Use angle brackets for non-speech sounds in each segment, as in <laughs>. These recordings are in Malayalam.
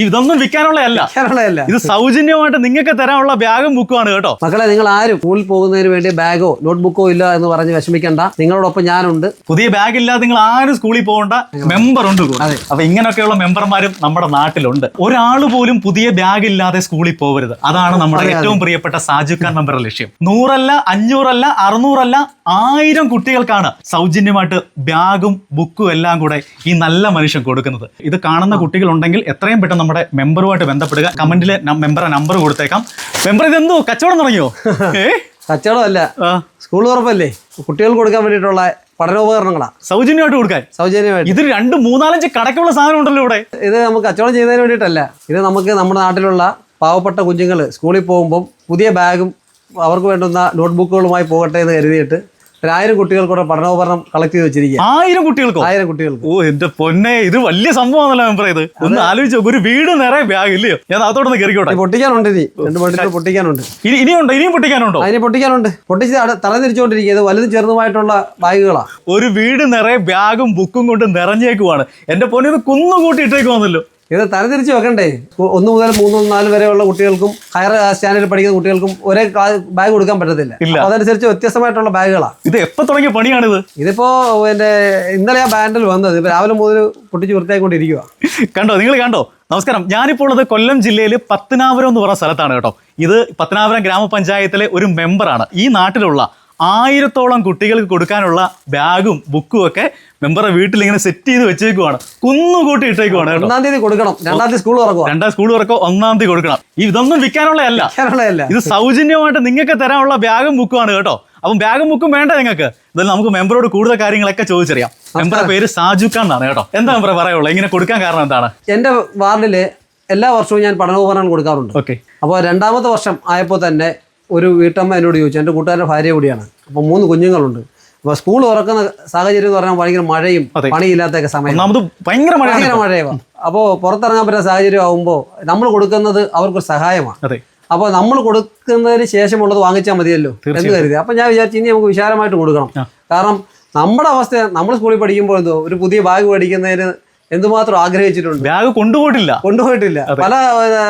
ഇതൊന്നും വിൽക്കാനുള്ളതല്ല. വിൽക്കാനുള്ളതല്ല. ഇത് സൗജന്യമായിട്ട് നിങ്ങൾക്ക് തരാനുള്ള ബാഗും ബുക്കുമാണ് കേട്ടോ. മക്കളെ നിങ്ങൾ ആരും സ്കൂളിൽ പോകുന്നതിന് വേണ്ടി ബാഗോ നോട്ട്ബുക്കോ ഇല്ല എന്ന് പറഞ്ഞ് വിഷമിക്കണ്ട. നിങ്ങളോടൊപ്പം ഞാനുണ്ട്. പുതിയ ബാഗ് ഇല്ലാതെ നിങ്ങൾ ആരും സ്കൂളിൽ പോകണ്ട. മെമ്പർ ഉണ്ട് കൂടെ. അപ്പൊ ഇങ്ങനെയൊക്കെയുള്ള മെമ്പർമാരും നമ്മുടെ നാട്ടിലുണ്ട്. ഒരാൾ പോലും പുതിയ ബാഗ് ഇല്ലാതെ സ്കൂളിൽ പോകരുത്. അതാണ് നമ്മുടെ ഏറ്റവും പ്രിയപ്പെട്ട സാജു ഖാൻ മെമ്പറുടെ ലക്ഷ്യം. നൂറല്ല അഞ്ഞൂറല്ല അറുന്നൂറല്ല ആയിരം കുട്ടികൾക്കാണ് സൗജന്യമായിട്ട് ബാഗും ബുക്കും എല്ലാം കൂടെ ഈ നല്ല മനുഷ്യൻ കൊടുക്കുന്നത്. ഇത് കാണുന്ന കുട്ടികളുണ്ടെങ്കിൽ എത്രയും പെട്ടെന്ന് നമ്മുടെ മെമ്പറുമായിട്ട് ബന്ധപ്പെടുക. കമന്റിൽ മെമ്പറെ നമ്പർ കൊടുത്തേക്കാം. മെമ്പർ ഇതെന്തോ കച്ചവടം തുടങ്ങിയോ? <laughs> കച്ചവടമല്ല. സ്കൂൾ ഉറപ്പല്ലേ കുട്ടികൾക്ക് കൊടുക്കാൻ വേണ്ടിയിട്ടുള്ള പഠനോപകരണങ്ങളാ. സൗജന്യമായിട്ട് കൊടുക്കാൻ? സൗജന്യമായിട്ട്. ഇത് രണ്ട് മൂന്നാലഞ്ച് കടക്കുള്ള സാധനം ഉണ്ടല്ലോ ഇവിടെ. ഇത് നമുക്ക് കച്ചവടം ചെയ്യുന്നതിന് വേണ്ടിയിട്ടല്ല. ഇത് നമുക്ക് നമ്മുടെ നാട്ടിലുള്ള പാവപ്പെട്ട കുഞ്ഞുങ്ങൾ സ്കൂളിൽ പോകുമ്പം പുതിയ ബാഗും അവർക്ക് വേണ്ടുന്ന നോട്ട്ബുക്കുകളുമായി പോകട്ടെ എന്ന് കരുതിയിട്ട് ഒരു ആയിരം കുട്ടികൾക്കൂടെ പഠനോപകരണം കളക്ട് ചെയ്ത് വെച്ചിരിക്കുക ആയിരം കുട്ടികൾക്കോ? ആയിരം കുട്ടികൾക്ക്. ഓ എന്റെ പൊന്നെ ഇത് വലിയ സംഭവമാണല്ലോ മെമ്പർ ഇത് ഒന്ന് ആലോചിച്ച് ഒരു വീട് നിറയെ ബാഗ് ഇല്ലയോ? ഞാൻ അതോടൊന്ന് കയറിക്കോട്ടെ പൊട്ടിക്കാനുണ്ട് ഇനി. രണ്ട് പൊട്ടിച്ച് പൊട്ടിക്കാനുണ്ട്. ഇനി ഇനിയുണ്ട് ഇനിയും പൊട്ടിക്കാനുണ്ടോ? അതിനെ പൊട്ടിക്കാനുണ്ട്. പൊട്ടിച്ച് തല തിരിച്ചുകൊണ്ടിരിക്കുക ഇത് വലുതും ചെറുതുമായിട്ടുള്ള ബാഗുകളാ. ഒരു വീട് നിറയെ ബാഗും ബുക്കും കൊണ്ട് നിറഞ്ഞേക്കുവാണ്. എന്റെ പൊന്നെ ഇത് കുന്നുകൂട്ടി ഇട്ടേക്കുവാന്നല്ലോ. ഇത് തരംതിരിച്ച് വെക്കണ്ടേ? ഒന്ന് മുതൽ മൂന്ന് നാല് വരെയുള്ള കുട്ടികൾക്കും ഹയർ സ്റ്റാൻഡേർഡിൽ പഠിക്കുന്ന കുട്ടികൾക്കും ഒരേ ബാഗ് കൊടുക്കാൻ പറ്റത്തില്ല. അതനുസരിച്ച് വ്യത്യസ്തമായിട്ടുള്ള ബാഗുകളാണ് ഇത് എപ്പോ തുടങ്ങിയ പണിയാണിത്? ഇതിപ്പോ എന്റെ ഇന്നലെ ആ ബാൻഡിൽ വന്നത് ഇപ്പൊ രാവിലെ മുതൽ പൊട്ടിച്ച് വൃത്തിയായിക്കൊണ്ടിരിക്കുക കണ്ടോ നിങ്ങൾ കണ്ടോ? നമസ്കാരം. ഞാനിപ്പോൾ ഉള്ളത് കൊല്ലം ജില്ലയിൽ പത്തനാപുരം എന്ന് പറയുന്ന സ്ഥലത്താണ് കേട്ടോ. ഇത് പത്തനാപുരം ഗ്രാമപഞ്ചായത്തിലെ ഒരു മെമ്പറാണ് ഈ നാട്ടിലുള്ള ആയിരത്തോളം കുട്ടികൾക്ക് കൊടുക്കാനുള്ള ബാഗും ബുക്കും ഒക്കെ മെമ്പറെ വീട്ടിൽ ഇങ്ങനെ സെറ്റ് ചെയ്ത് വെച്ചേക്കുവാണ്. കുന്നുകൂട്ടി ഇട്ടേക്കുവാണ് കേട്ടോ. ഒന്നാം തീയതി കൊടുക്കണം. രണ്ടാം തീയതി സ്കൂൾ തുറക്കും രണ്ടാം സ്കൂൾ തുറക്കോ? ഒന്നാം തീയതി കൊടുക്കണം. ഇതൊന്നും വിൽക്കാനുള്ളതല്ല ഇത് സൗജന്യമായിട്ട് നിങ്ങൾക്ക് തരാനുള്ള ബാഗും ബുക്കുമാണ് കേട്ടോ. അപ്പം ബാഗും ബുക്കും വേണ്ട നിങ്ങൾക്ക്. ഇതിൽ നമുക്ക് മെമ്പറോട് കൂടുതൽ കാര്യങ്ങളൊക്കെ ചോദിച്ചറിയാം. മെമ്പറുടെ പേര് സാജു ഖാൻ എന്നാണ് കേട്ടോ. എന്താ മെമ്പറെ പറയുള്ളൂ? ഇങ്ങനെ കൊടുക്കാൻ കാരണം എന്താണ്? എന്റെ വാർഡിൽ എല്ലാ വർഷവും ഞാൻ പഠനോപകരണം കൊടുക്കാറുണ്ട്. ഓക്കെ. അപ്പോൾ രണ്ടാമത്തെ വർഷം ആയപ്പോൾ തന്നെ ഒരു വീട്ടമ്മ എന്നോട് ചോദിച്ചു എന്റെ കൂട്ടുകാരുടെ ഭാര്യ കൂടിയാണ് അപ്പോൾ മൂന്ന് കുഞ്ഞുങ്ങളുണ്ട്. അപ്പോൾ സ്കൂൾ തുറക്കുന്ന സാഹചര്യം എന്ന് പറഞ്ഞാൽ ഭയങ്കര മഴയും. പണിയില്ലാത്തൊക്കെ സമയം. ഭയങ്കര ഭയങ്കര മഴയാണ് അപ്പോൾ പുറത്തിറങ്ങാൻ പറ്റുന്ന സാഹചര്യം ആകുമ്പോൾ നമ്മൾ കൊടുക്കുന്നത് അവർക്കൊരു സഹായമാണ്. അപ്പോൾ നമ്മൾ കൊടുക്കുന്നതിന് ശേഷമുള്ളത് വാങ്ങിച്ചാൽ മതിയല്ലോ എന്ന് കരുതി. അപ്പോൾ ഞാൻ വിചാരിച്ചു ഇനി നമുക്ക് വിശാലമായിട്ട് കൊടുക്കണം. കാരണം നമ്മുടെ അവസ്ഥ നമ്മൾ സ്കൂളിൽ പഠിക്കുമ്പോൾ എന്തോ ഒരു പുതിയ ബാഗ് മേടിക്കുന്നതിന് എന്തുമാത്രം ആഗ്രഹിച്ചിട്ടുണ്ട്? ബാഗ് കൊണ്ടുപോയിട്ടില്ല. കൊണ്ടുപോയിട്ടില്ല. പല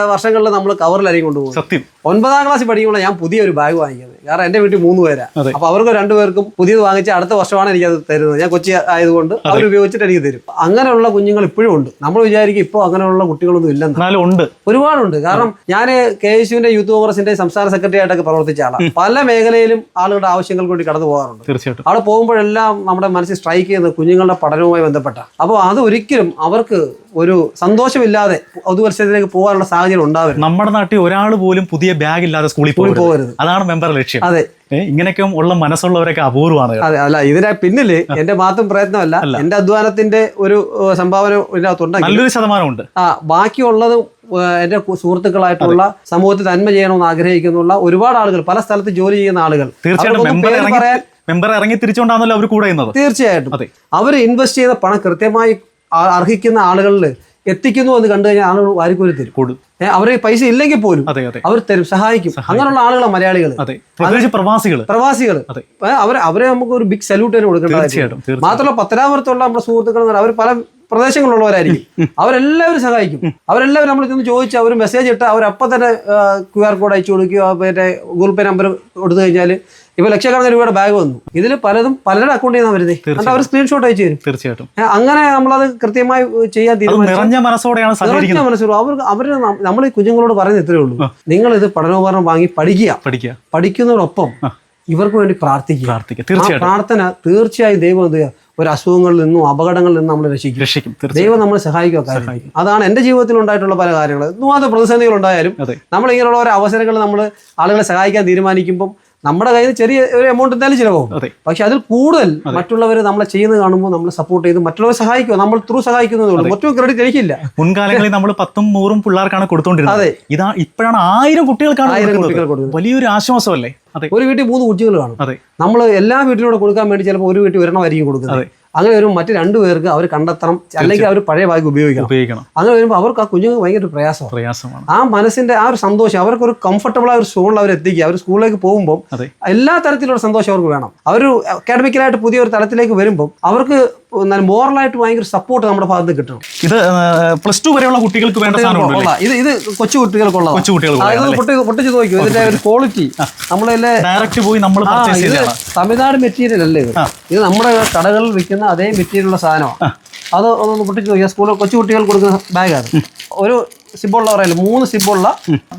വർഷങ്ങളിൽ നമ്മൾ കവറിലായിരിക്കും കൊണ്ടുപോകും സത്യം. ഒൻപതാം ക്ലാസ്സിൽ പഠിക്കുമ്പോൾ ഞാൻ പുതിയൊരു ബാഗ് വാങ്ങിക്കുന്നത്. കാരണം എന്റെ വീട്ടിൽ മൂന്ന് പേരാ. അപ്പൊ അവർക്ക് രണ്ടുപേർക്കും പുതിയത് വാങ്ങിച്ച് അടുത്ത വർഷമാണ് എനിക്ക് അത് തരുന്നത്. ഞാൻ കൊച്ചി ആയതുകൊണ്ട് അവർ ഉപയോഗിച്ചിട്ട് എനിക്ക് തരും. അങ്ങനെയുള്ള കുഞ്ഞുങ്ങൾ ഇപ്പോഴും ഉണ്ട്. നമ്മൾ വിചാരിക്കും ഇപ്പോൾ അങ്ങനെയുള്ള കുട്ടികളൊന്നും ഇല്ലെന്ന്. എന്നാലും ഉണ്ട്. ഒരുപാടുണ്ട്. കാരണം ഞാൻ കെ എസ് യുവിന്റെ യൂത്ത് കോൺഗ്രസിന്റെ സംസ്ഥാന സെക്രട്ടറി ആയിട്ടൊക്കെ പ്രവർത്തിച്ച ആളാണ് പല മേഖലയിലും ആളുകളുടെ ആവശ്യങ്ങൾക്ക് വേണ്ടി കടന്നു പോകാറുണ്ട്. തീർച്ചയായിട്ടും. അവിടെ പോകുമ്പോഴെല്ലാം നമ്മുടെ മനസ്സിൽ സ്ട്രൈക്ക് ചെയ്യുന്നത് കുഞ്ഞുങ്ങളുടെ പഠനവുമായി ബന്ധപ്പെട്ട. അപ്പോൾ അത് ഒരിക്കലും അവർക്ക് ഒരു സന്തോഷമില്ലാതെ പൊതുവത്സരത്തിലേക്ക് പോകാനുള്ള സാഹചര്യം ഉണ്ടാവരുത്. നമ്മുടെ നാട്ടിൽ ഒരാൾ പോലും പുതിയ ബാഗ് ഇല്ലാതെ സ്കൂളിൽ പോയി പോകരുത്. അതാണ് മെമ്പർ ലക്ഷ്യം. അതെ. ഇങ്ങനെയൊക്കെ ഉള്ള മനസ്സുള്ളവരൊക്കെ അപൂർവമാണ് അതെ അല്ല ഇതിനെ പിന്നിൽ എന്റെ മാത്രം പ്രയത്നമല്ല. എന്റെ അധ്വാനത്തിന്റെ ഒരു സംഭാവന ഇതിനകത്തുണ്ടെങ്കിൽ നല്ലൊരു ശതമാനമുണ്ട്. ആ ബാക്കിയുള്ളത് എന്റെ സുഹൃത്തുക്കളായിട്ടുള്ള സമൂഹത്തിൽ നന്മ ചെയ്യണമെന്ന് ആഗ്രഹിക്കുന്നുള്ള ഒരുപാട് ആളുകൾ പല സ്ഥലത്ത് ജോലി ചെയ്യുന്ന ആളുകൾ. തീർച്ചയായിട്ടും മെമ്പർ ഇറങ്ങി തിരിച്ചുകൊണ്ടാണല്ലോ അവർ കൂടെ തീർച്ചയായിട്ടും. അവർ ഇൻവെസ്റ്റ് ചെയ്ത പണം കൃത്യമായി അർഹിക്കുന്ന ആളുകളിൽ എത്തിക്കുന്നു എന്ന് കണ്ടു കഴിഞ്ഞാൽ ആളുകൾ വാരിക്കോരി തരും. കൊടുക്കും അവർ പൈസ ഇല്ലെങ്കിൽ പോലും അതെ അതെ. അവർ തരും സഹായിക്കും. അങ്ങനെയുള്ള ആളുകളാണ് മലയാളികൾ അതെ. പ്രത്യേകിച്ച് പ്രവാസികൾ പ്രവാസികൾ. അവർ അവരെ നമുക്ക് ഒരു ബിഗ് സല്യൂട്ട് തന്നെ കൊടുക്കേണ്ടത് മാത്രമല്ല പത്തനാപുരത്തുള്ള നമ്മുടെ സുഹൃത്തുക്കൾ അവർ പല പ്രദേശങ്ങളിലുള്ളവരായിരിക്കും. അവരെല്ലാവരും സഹായിക്കും. അവരെല്ലാവരും നമ്മൾ ചെന്ന് ചോദിച്ച് അവർ മെസ്സേജ് ഇട്ട് അവരപ്പം തന്നെ ക്യു ആർ കോഡ് അയച്ചു കൊടുക്കുകയോ മറ്റേ ഗൂഗിൾ പേ നമ്പർ കൊടുത്തു കഴിഞ്ഞാൽ ഇപ്പൊ ലക്ഷക്കണക്കിന് രൂപയുടെ ബാഗ് വന്നു. ഇതിൽ പലതും പലരുടെ അക്കൗണ്ടിൽ നിന്നാണ് വരുന്നത് എന്നിട്ട് അവർ സ്ക്രീൻഷോട്ട് അയച്ചു തരും. തീർച്ചയായിട്ടും. അങ്ങനെ നമ്മളത് കൃത്യമായി ചെയ്യാൻ നിറഞ്ഞ മനസ്സോടെയാണ് സഹകരിക്കുന്നത്. മനസ്സിലും അവർക്ക് അവർ നമ്മൾ ഈ കുഞ്ഞുങ്ങളോട് പറയുന്നത് ഇത്രയേ ഉള്ളൂ. നിങ്ങൾ ഇത് പഠനോപകരണം വാങ്ങി പഠിക്കുക. പഠിക്കുക. പഠിക്കുന്നതോടൊപ്പം. ഇവർക്ക് വേണ്ടി പ്രാർത്ഥിക്കുക. പ്രാർത്ഥിക്കുക. തീർച്ചയായിട്ടും. പ്രാർത്ഥന തീർച്ചയായും ദൈവം എന്ത് ചെയ്യുക? ഒരു അസുഖങ്ങളിൽ നിന്നും അപകടങ്ങളിൽ നിന്നും നമ്മൾ രക്ഷിക്കും. രക്ഷിക്കും ദൈവം നമ്മൾ സഹായിക്കുക അതാണ് എന്റെ ജീവിതത്തിൽ ഉണ്ടായിട്ടുള്ള പല കാര്യങ്ങൾ. എന്തുമാത്രം പ്രതിസന്ധികൾ ഉണ്ടായാലും നമ്മൾ ഇങ്ങനെയുള്ള ഓരോ അവസരങ്ങൾ നമ്മൾ ആളുകളെ സഹായിക്കാൻ തീരുമാനിക്കുമ്പോൾ നമ്മുടെ കയ്യിൽ ചെറിയ ഒരു എമൗണ്ട് എന്തായാലും ചിലവാകും. അതെ. പക്ഷെ അതിൽ കൂടുതൽ മറ്റുള്ളവർ നമ്മളെ ചെയ്യുന്നത് കാണുമ്പോൾ നമ്മൾ സപ്പോർട്ട് ചെയ്ത് മറ്റുള്ളവരെ സഹായിക്കുക. നമ്മൾ ത്രൂ സഹായിക്കുന്നതേ ഉള്ളൂ. മറ്റൊരു ക്രെഡിറ്റ് എനിക്കില്ല. മുൻകാലങ്ങളിൽ നമ്മൾ പത്തും നൂറും പിള്ളേർക്കാണ് കൊടുത്തോണ്ടിരുന്നത്. അതെ. ഇതാ ഇപ്പോഴാണ് ആയിരം കുട്ടികൾക്കാണ് വലിയൊരു ആശ്വാസമല്ലേ? അതെ ഒരു വീട്ടിൽ മൂന്ന് കുട്ടികൾ കാണും. നമ്മൾ എല്ലാ വീട്ടിലൂടെ കൊടുക്കാൻ വേണ്ടി ചിലപ്പോൾ ഒരു വീട്ടിൽ ഒരെണ്ണമായിരിക്കും കൊടുക്കുന്നത്. അതെ. അങ്ങനെ വരുമ്പോൾ മറ്റു രണ്ടു പേർക്ക് അവർ കണ്ടെത്തണം. അല്ലെങ്കിൽ അവർ പഴയ ബാഗ് ഉപയോഗിക്കണം. ഉപയോഗിക്കണം. അങ്ങനെ വരുമ്പോൾ അവർക്ക് ആ കുഞ്ഞുങ്ങൾക്ക് ഭയങ്കര പ്രയാസം പ്രയാസമാണ്. ആ മനസ്സിന്റെ ആ ഒരു സന്തോഷം അവർക്ക് ഒരു കംഫർട്ടബിൾ ആ ഒരു സോണിൽ അവർ എത്തിക്കുക. അവർ സ്കൂളിലേക്ക് പോകുമ്പോൾ എല്ലാ തരത്തിലുള്ള സന്തോഷം അവർക്ക് വേണം. അവർ അക്കാഡമിക്കലായിട്ട് പുതിയ ഒരു തലത്തിലേക്ക് വരുമ്പോൾ അവർക്ക് മോറലായിട്ട് ഭയങ്കര സപ്പോർട്ട് നമ്മുടെ ഭാഗത്ത് കിട്ടണം. ഇത് പ്ലസ് ടു വരെയുള്ള കുട്ടികൾക്ക് വേണ്ട ഇത് ഇത് കൊച്ചു കുട്ടികൾക്കുള്ള കൊച്ചു കുട്ടികൾക്ക് പൊട്ടി പൊട്ടിച്ച് നോക്കൂ. ഇതിന്റെ ഒരു ക്വാളിറ്റി നമ്മളെ ഡയറക്റ്റ് പോയി നമ്മൾ തമിഴ്നാട് മെറ്റീരിയൽ അല്ലേ ഇത്. ഇത് നമ്മുടെ കടകളിൽ വിൽക്കുന്ന അതേ മെറ്റീരിയലുള്ള സാധനമാണ് അത് ഒന്ന് പൊട്ടിച്ച് നോക്കിയാൽ സ്കൂളിൽ കൊച്ചു കുട്ടികൾ കൊടുക്കുന്ന ബാഗാണ് ഒരു സിബുള്ള പറയല്ലോ മൂന്ന് സിബുള്ള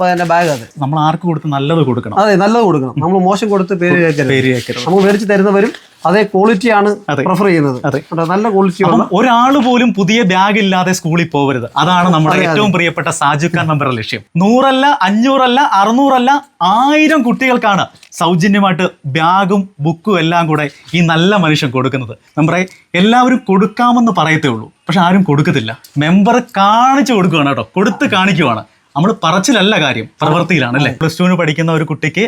പിന്നെ ബാഗ് അത്. നമ്മൾ ആർക്ക് കൊടുത്ത് നല്ലത് കൊടുക്കണം? അതെ നല്ലത് കൊടുക്കണം. നമ്മൾ മോശം കൊടുത്ത് പേര് കേൾക്കരുത്. നമുക്ക് മേടിച്ച് തരുന്നവരും അതേ ക്വാളിറ്റിയാണ് ആണ് പ്രിഫർ ചെയ്യുന്നത്. നല്ല ക്വാളിറ്റി ഒരാൾ പോലും പുതിയ ബാഗ് ഇല്ലാതെ സ്കൂളിൽ പോകരുത് അതാണ് നമ്മുടെ. ഏറ്റവും പ്രിയപ്പെട്ട സാജു ഖാൻ മെമ്പറുടെ ലക്ഷ്യം. നൂറല്ല അഞ്ഞൂറല്ല അറുന്നൂറല്ല ആയിരം കുട്ടികൾക്കാണ് സൗജന്യമായിട്ട് ബാഗും ബുക്കും എല്ലാം കൂടെ ഈ നല്ല മനുഷ്യൻ കൊടുക്കുന്നത്. മെമ്പറെ എല്ലാവരും കൊടുക്കാമെന്ന് പറയത്തേ ഉള്ളൂ. പക്ഷെ ആരും കൊടുക്കത്തില്ല. മെമ്പർ കാണിച്ചു കൊടുക്കുകയാണ് കേട്ടോ. കൊടുത്ത് കാണിക്കുവാണ്. നമ്മൾ പറച്ചിലല്ല കാര്യം പ്രവൃത്തിയിലാണ് അല്ലേ? പ്ലസ് ടുവിന് പഠിക്കുന്ന ഒരു കുട്ടിക്ക്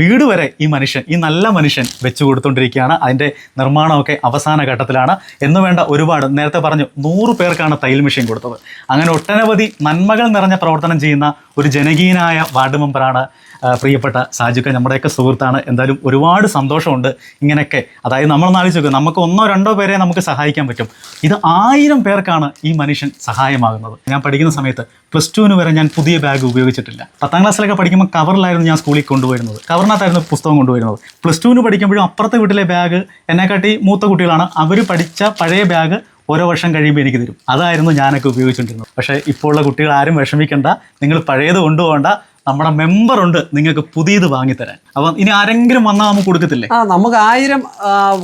വീട് വരെ ഈ മനുഷ്യൻ ഈ നല്ല മനുഷ്യൻ വെച്ചു കൊടുത്തോണ്ടിരിക്കുകയാണ്. അതിന്റെ നിർമ്മാണമൊക്കെ അവസാന ഘട്ടത്തിലാണ്. എന്ന് വേണ്ട ഒരുപാട് നേരത്തെ പറഞ്ഞു നൂറ് പേർക്കാണ് തയ്യൽ മെഷീൻ കൊടുത്തത്. അങ്ങനെ ഒട്ടനവധി നന്മകൾ നിറഞ്ഞ പ്രവർത്തനം ചെയ്യുന്ന ഒരു ജനകീയനായ വാർഡ് മെമ്പറാണ് പ്രിയപ്പെട്ട സാജുക്ക നമ്മുടെയൊക്കെ സുഹൃത്താണ്. എന്തായാലും ഒരുപാട് സന്തോഷമുണ്ട് ഇങ്ങനെയൊക്കെ. അതായത് നമ്മൾ നാളിച്ചു നമുക്ക് ഒന്നോ രണ്ടോ പേരെ നമുക്ക് സഹായിക്കാൻ പറ്റും. ഇത് ആയിരം പേർക്കാണ് ഈ മനുഷ്യൻ സഹായമാകുന്നത്. ഞാൻ പഠിക്കുന്ന സമയത്ത് പ്ലസ് ടുവിന് വരെ ഞാൻ പുതിയ ബാഗ് ഉപയോഗിച്ചിട്ടില്ല. പത്താം ക്ലാസ്സിലൊക്കെ പഠിക്കുമ്പോൾ കവറിലായിരുന്നു ഞാൻ സ്കൂളിൽ കൊണ്ടുവരുന്നത്. കവറിനകത്തായിരുന്നു പുസ്തകം കൊണ്ടുവരുന്നത്. പ്ലസ് ടുവിന് പഠിക്കുമ്പോഴും അപ്പുറത്തെ വീട്ടിലെ ബാഗ് എന്നെക്കാട്ടി മൂത്ത കുട്ടികളാണ്. അവർ പഠിച്ച പഴയ ബാഗ് ഓരോ വർഷം കഴിയുമ്പോൾ എനിക്ക് തരും. അതായിരുന്നു ഞാനൊക്കെ ഉപയോഗിച്ചുകൊണ്ടിരുന്നത്. പക്ഷേ ഇപ്പോൾ ഉള്ള കുട്ടികൾ ആരും വിഷമിക്കേണ്ട. നിങ്ങൾ പഴയത് കൊണ്ടുപോകണ്ട. നമ്മുടെ മെമ്പർ ഉണ്ട് നിങ്ങൾക്ക് പുതിയത് വാങ്ങിത്തരാൻ. അപ്പം ഇനി ആരെങ്കിലും വന്നാൽ നമുക്ക് കൊടുക്കത്തില്ലേ? ആ നമുക്ക് ആയിരം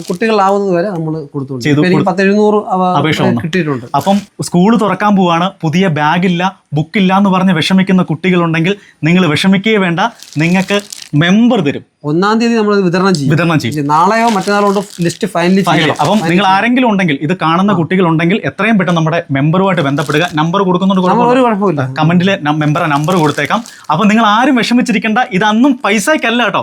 കുട്ടികളാവുന്നത് വരെ നമ്മൾ കൊടുത്തു അപേക്ഷ കിട്ടിയിട്ടുണ്ട്. അപ്പം സ്കൂൾ തുറക്കാൻ പോവാണ്. പുതിയ ബാഗില്ല ബുക്കില്ല എന്ന് പറഞ്ഞ് വിഷമിക്കുന്ന കുട്ടികളുണ്ടെങ്കിൽ നിങ്ങൾ വിഷമിക്കുകയേ വേണ്ട. നിങ്ങൾക്ക് മെമ്പർ തരും. ഒന്നാം തീയതി നമ്മൾ വിതരണം ചെയ്യും. വിതരണം ചെയ്യും. നാളെയോ മറ്റന്നാളോ ലിസ്റ്റ് ഫൈനലി അപ്പം നിങ്ങൾ ആരെങ്കിലും ഉണ്ടെങ്കിൽ ഇത് കാണുന്ന കുട്ടികളുണ്ടെങ്കിൽ എത്രയും പെട്ടെന്ന് നമ്മുടെ മെമ്പറുമായിട്ട് ബന്ധപ്പെടുക. നമ്പർ കൊടുക്കുന്നുണ്ട് കമന്റിൽ മെമ്പറെ നമ്പർ കൊടുത്തേക്കാം. അപ്പൊ നിങ്ങൾ ആരും വിഷമിച്ചിരിക്കേണ്ട. ഇത് അന്നും പൈസക്കല്ല കേട്ടോ.